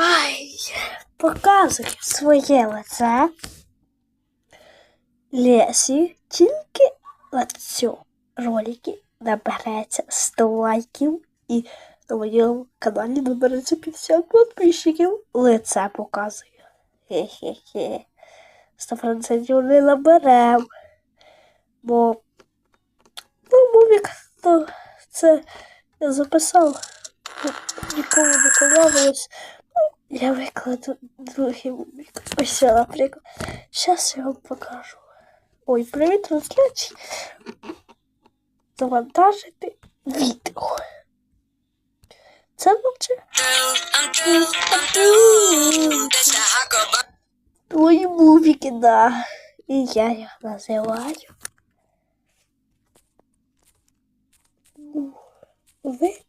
Ай, показую своє лице. Лесі, тільки на ролики набереться 100 лайків і на моєму каналі набереться 50 підписчиків. Лице показую. Хе-хе-хе. 100% не наберем. Бо ну, мовік, то це я записав. Нікому не подобалось. Я викладу другий мовік. Ось, наприклад. Зараз я вам покажу. Ой, привіт, трансляції. Завантажити відео. Це vibe. твої мувіки, да. І я їх називаю. Ну, Ви